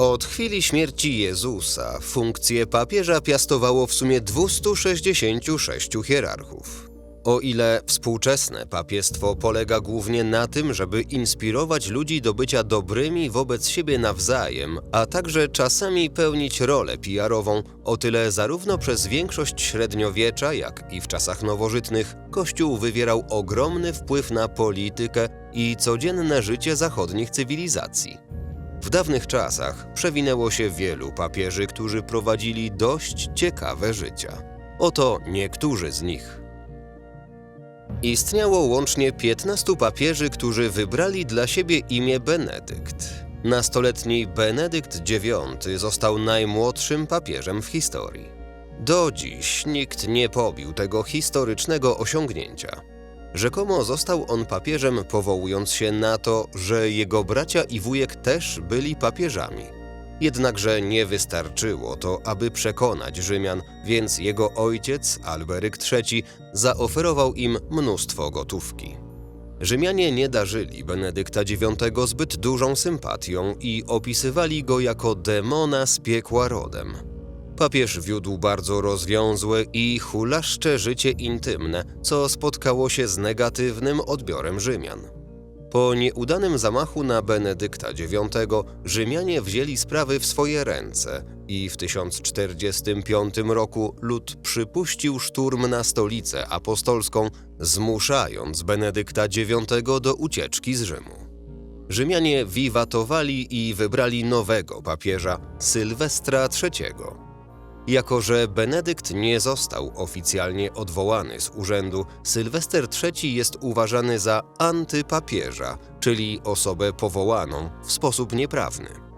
Od chwili śmierci Jezusa funkcję papieża piastowało w sumie 266 hierarchów. O ile współczesne papiestwo polega głównie na tym, żeby inspirować ludzi do bycia dobrymi wobec siebie nawzajem, a także czasami pełnić rolę PR-ową, o tyle zarówno przez większość średniowiecza, jak i w czasach nowożytnych Kościół wywierał ogromny wpływ na politykę i codzienne życie zachodnich cywilizacji. W dawnych czasach przewinęło się wielu papieży, którzy prowadzili dość ciekawe życia. Oto niektórzy z nich. Istniało łącznie 15 papieży, którzy wybrali dla siebie imię Benedykt. Nastoletni Benedykt IX został najmłodszym papieżem w historii. Do dziś nikt nie pobił tego historycznego osiągnięcia. Rzekomo został on papieżem powołując się na to, że jego bracia i wujek też byli papieżami. Jednakże nie wystarczyło to, aby przekonać Rzymian, więc jego ojciec, Alberyk III, zaoferował im mnóstwo gotówki. Rzymianie nie darzyli Benedykta IX zbyt dużą sympatią i opisywali go jako demona z piekła rodem. Papież wiódł bardzo rozwiązłe i hulaszcze życie intymne, co spotkało się z negatywnym odbiorem Rzymian. Po nieudanym zamachu na Benedykta IX Rzymianie wzięli sprawy w swoje ręce i w 1045 roku lud przypuścił szturm na stolicę apostolską, zmuszając Benedykta IX do ucieczki z Rzymu. Rzymianie wiwatowali i wybrali nowego papieża, Sylwestra III. Jako, że Benedykt nie został oficjalnie odwołany z urzędu, Sylwester III jest uważany za antypapieża, czyli osobę powołaną w sposób nieprawny.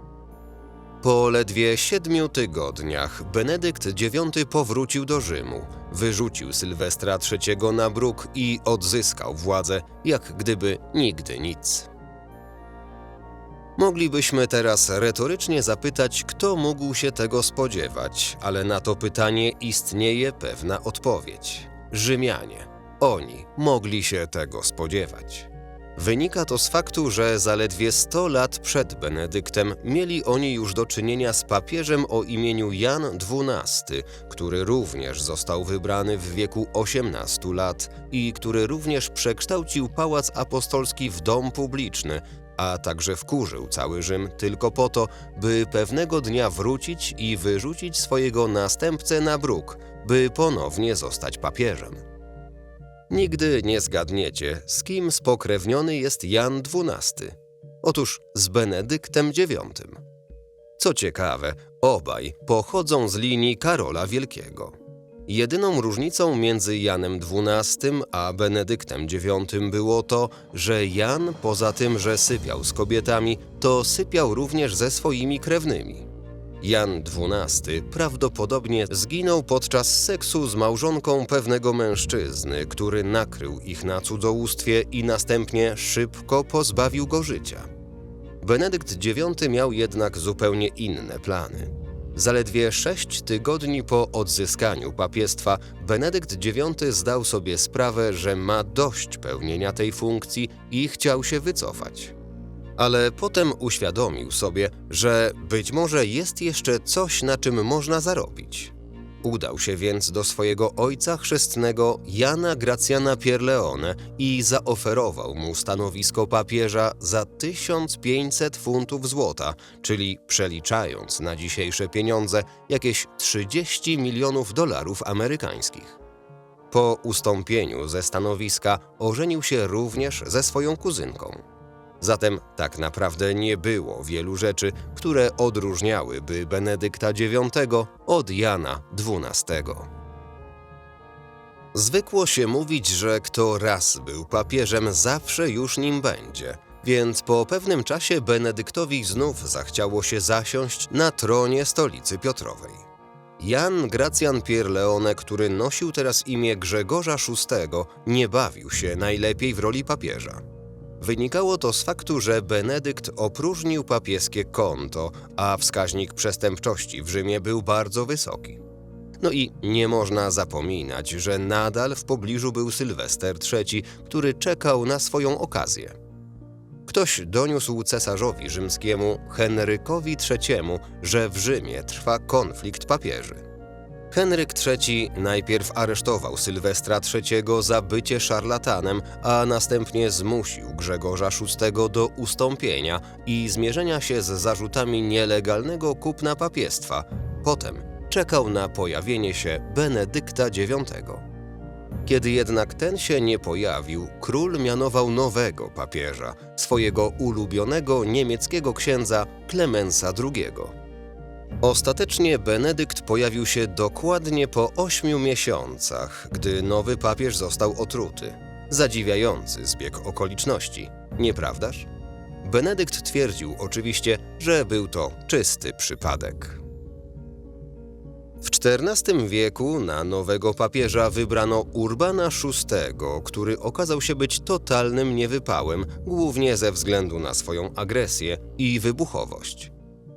Po ledwie siedmiu tygodniach Benedykt IX powrócił do Rzymu, wyrzucił Sylwestra III na bruk i odzyskał władzę, jak gdyby nigdy nic. Moglibyśmy teraz retorycznie zapytać, kto mógł się tego spodziewać, ale na to pytanie istnieje pewna odpowiedź. Rzymianie. Oni mogli się tego spodziewać. Wynika to z faktu, że zaledwie 100 lat przed Benedyktem mieli oni już do czynienia z papieżem o imieniu Jan XII, który również został wybrany w wieku 18 lat i który również przekształcił pałac apostolski w dom publiczny, a także wkurzył cały Rzym tylko po to, by pewnego dnia wrócić i wyrzucić swojego następcę na bruk, by ponownie zostać papieżem. Nigdy nie zgadniecie, z kim spokrewniony jest Jan XII. Otóż z Benedyktem IX. Co ciekawe, obaj pochodzą z linii Karola Wielkiego. Jedyną różnicą między Janem XII a Benedyktem IX było to, że Jan, poza tym, że sypiał z kobietami, to sypiał również ze swoimi krewnymi. Jan XII prawdopodobnie zginął podczas seksu z małżonką pewnego mężczyzny, który nakrył ich na cudzołóstwie i następnie szybko pozbawił go życia. Benedykt IX miał jednak zupełnie inne plany. Zaledwie sześć tygodni po odzyskaniu papiestwa, Benedykt IX zdał sobie sprawę, że ma dość pełnienia tej funkcji i chciał się wycofać. Ale potem uświadomił sobie, że być może jest jeszcze coś, na czym można zarobić. Udał się więc do swojego ojca chrzestnego Jana Gracjana Pierleone i zaoferował mu stanowisko papieża za 1500 funtów złota, czyli przeliczając na dzisiejsze pieniądze jakieś 30 milionów dolarów amerykańskich. Po ustąpieniu ze stanowiska ożenił się również ze swoją kuzynką. Zatem tak naprawdę nie było wielu rzeczy, które odróżniałyby Benedykta IX od Jana XII. Zwykło się mówić, że kto raz był papieżem, zawsze już nim będzie. Więc po pewnym czasie Benedyktowi znów zachciało się zasiąść na tronie stolicy Piotrowej. Jan Gracjan Pierleone, który nosił teraz imię Grzegorza VI, nie bawił się najlepiej w roli papieża. Wynikało to z faktu, że Benedykt opróżnił papieskie konto, a wskaźnik przestępczości w Rzymie był bardzo wysoki. No i nie można zapominać, że nadal w pobliżu był Sylwester III, który czekał na swoją okazję. Ktoś doniósł cesarzowi rzymskiemu Henrykowi III, że w Rzymie trwa konflikt papieży. Henryk III najpierw aresztował Sylwestra III za bycie szarlatanem, a następnie zmusił Grzegorza VI do ustąpienia i zmierzenia się z zarzutami nielegalnego kupna papiestwa. Potem czekał na pojawienie się Benedykta IX. Kiedy jednak ten się nie pojawił, król mianował nowego papieża, swojego ulubionego niemieckiego księdza Klemensa II. Ostatecznie Benedykt pojawił się dokładnie po ośmiu miesiącach, gdy nowy papież został otruty. Zadziwiający zbieg okoliczności, nieprawdaż? Benedykt twierdził oczywiście, że był to czysty przypadek. W XIV wieku na nowego papieża wybrano Urbana VI, który okazał się być totalnym niewypałem, głównie ze względu na swoją agresję i wybuchowość.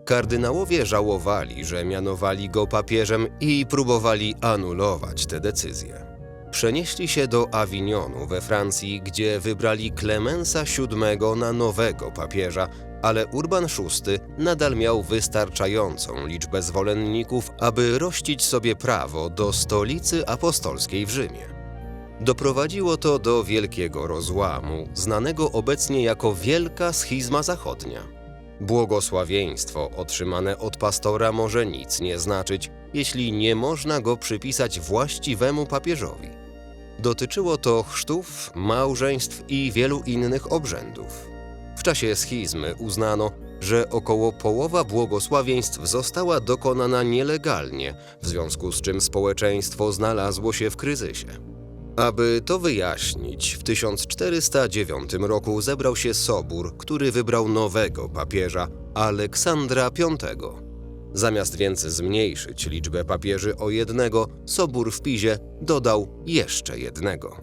Kardynałowie żałowali, że mianowali go papieżem i próbowali anulować tę decyzję. Przenieśli się do Avignonu we Francji, gdzie wybrali Klemensa VII na nowego papieża, ale Urban VI nadal miał wystarczającą liczbę zwolenników, aby rościć sobie prawo do stolicy apostolskiej w Rzymie. Doprowadziło to do wielkiego rozłamu, znanego obecnie jako Wielka Schizma Zachodnia. Błogosławieństwo otrzymane od pastora może nic nie znaczyć, jeśli nie można go przypisać właściwemu papieżowi. Dotyczyło to chrztów, małżeństw i wielu innych obrzędów. W czasie schizmy uznano, że około połowa błogosławieństw została dokonana nielegalnie, w związku z czym społeczeństwo znalazło się w kryzysie. Aby to wyjaśnić, w 1409 roku zebrał się Sobór, który wybrał nowego papieża, Aleksandra V. Zamiast więc zmniejszyć liczbę papieży o jednego, Sobór w Pizie dodał jeszcze jednego.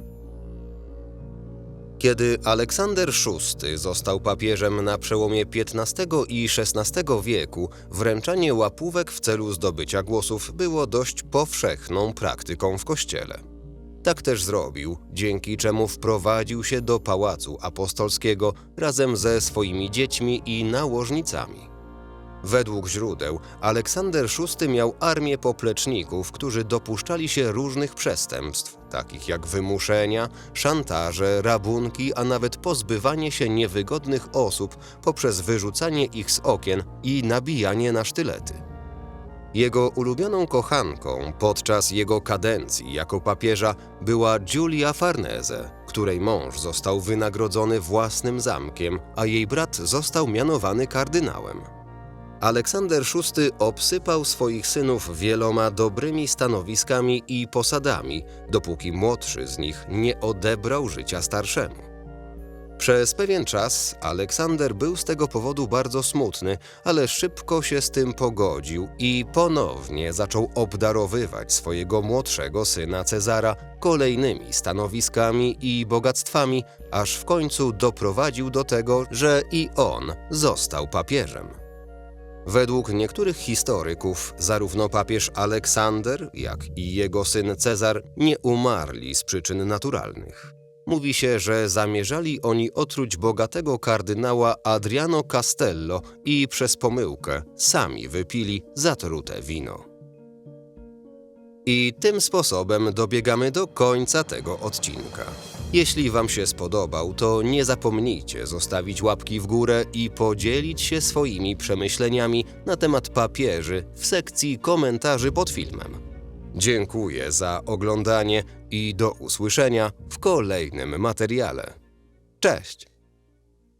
Kiedy Aleksander VI został papieżem na przełomie XV i XVI wieku, wręczanie łapówek w celu zdobycia głosów było dość powszechną praktyką w kościele. Tak też zrobił, dzięki czemu wprowadził się do pałacu apostolskiego razem ze swoimi dziećmi i nałożnicami. Według źródeł Aleksander VI miał armię popleczników, którzy dopuszczali się różnych przestępstw, takich jak wymuszenia, szantaże, rabunki, a nawet pozbywanie się niewygodnych osób poprzez wyrzucanie ich z okien i nabijanie na sztylety. Jego ulubioną kochanką podczas jego kadencji jako papieża była Giulia Farnese, której mąż został wynagrodzony własnym zamkiem, a jej brat został mianowany kardynałem. Aleksander VI obsypał swoich synów wieloma dobrymi stanowiskami i posadami, dopóki młodszy z nich nie odebrał życia starszemu. Przez pewien czas Aleksander był z tego powodu bardzo smutny, ale szybko się z tym pogodził i ponownie zaczął obdarowywać swojego młodszego syna Cezara kolejnymi stanowiskami i bogactwami, aż w końcu doprowadził do tego, że i on został papieżem. Według niektórych historyków, zarówno papież Aleksander, jak i jego syn Cezar nie umarli z przyczyn naturalnych. Mówi się, że zamierzali oni otruć bogatego kardynała Adriano Castello i przez pomyłkę sami wypili zatrute wino. I tym sposobem dobiegamy do końca tego odcinka. Jeśli Wam się spodobał, to nie zapomnijcie zostawić łapki w górę i podzielić się swoimi przemyśleniami na temat papieży w sekcji komentarzy pod filmem. Dziękuję za oglądanie i do usłyszenia w kolejnym materiale. Cześć!